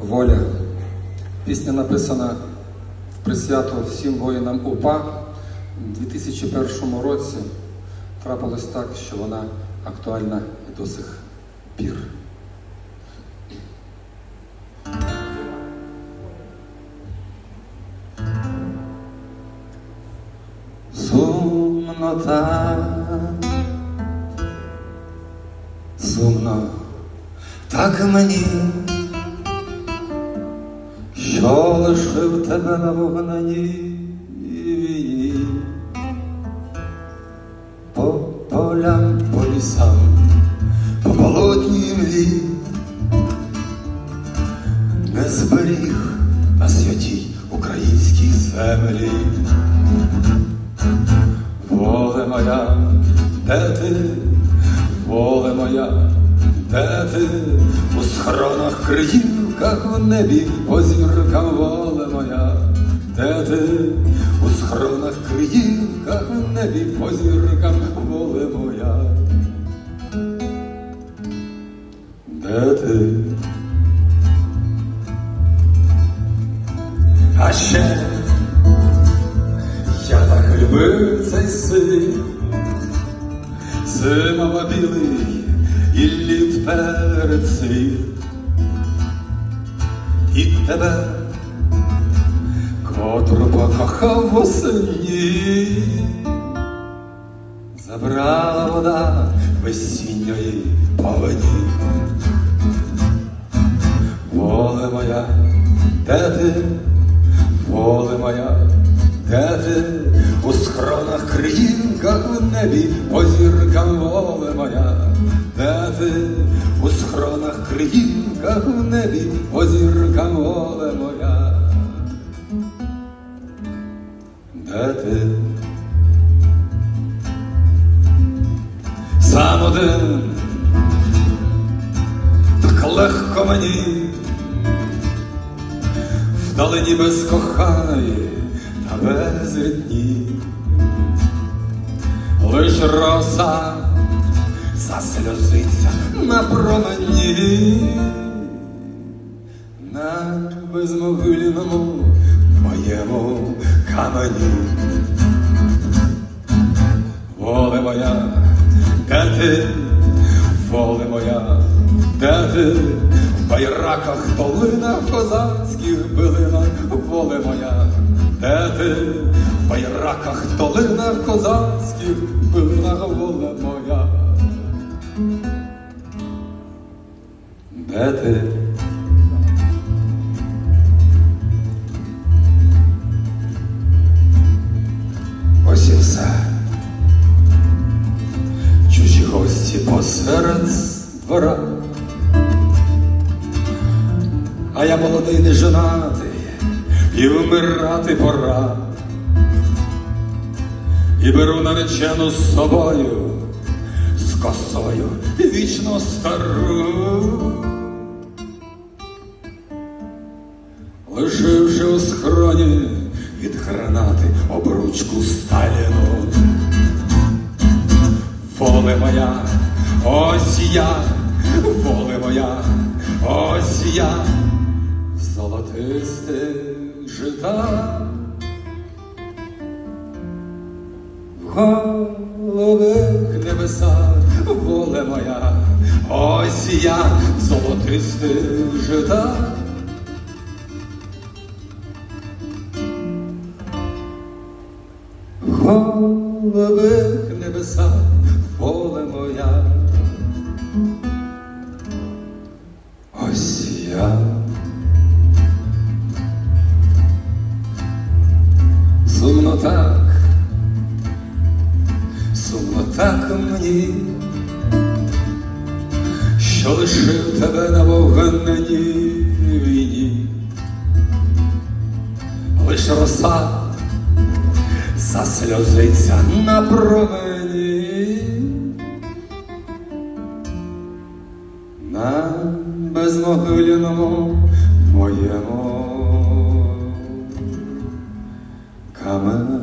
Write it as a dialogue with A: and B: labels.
A: Воля. Пісня написана в присвято всім воїнам УПА. У 2001 році трапилось так, що вона актуальна і до сих пір. Сумно так, сумно так мені, що лишив тебе на вогнаній війні, по полям, по лісам, по болотній млі, не зберіг на святій українській землі. Воле моя, де ти, воле моя, де ти, у схронах криївках в небі по зіркам воле моя, де ти, у схронах криївках в небі по зіркам воле моя, де ти? А ще я так любив цей світ, зимова білий і літ перед і тебе, котру покохав восені, забрала вода весінньої повені. Воле моя, де ти, воле моя, де ти? У схронах криїнках в небі по зіркам воле моя, де у схронах криїнках в небі по зіркам воле моя, де ти? Сам один. Так легко мені. Вдалині без коханої та без рідні, лиш роса засльозиться на промені, на безмогильному моєму камені. Воле моя, де ти, воле моя, де ти, в байраках, долинах, козацьких билинах, воле моя, де ти, в байраках, долинах, козацьких билинах, воле моя. Де ти? Ось і все. Чужі гості посеред двора. А я молодий не женатий, і вмирати пора. І беру наречену з собою, з косою вічно стару. Лишивши у схроні від гранати обручку Сталіну. Воле моя, ось я, воле моя, ось я, в житах. В голубих небесах, воле моя, ось я, в золотистих житах. Голубих небесах, воле моя. Ось я. Сумно так, сумно так мені, що лишив тебе на вогненній на промені. На безмогильному моєму камені.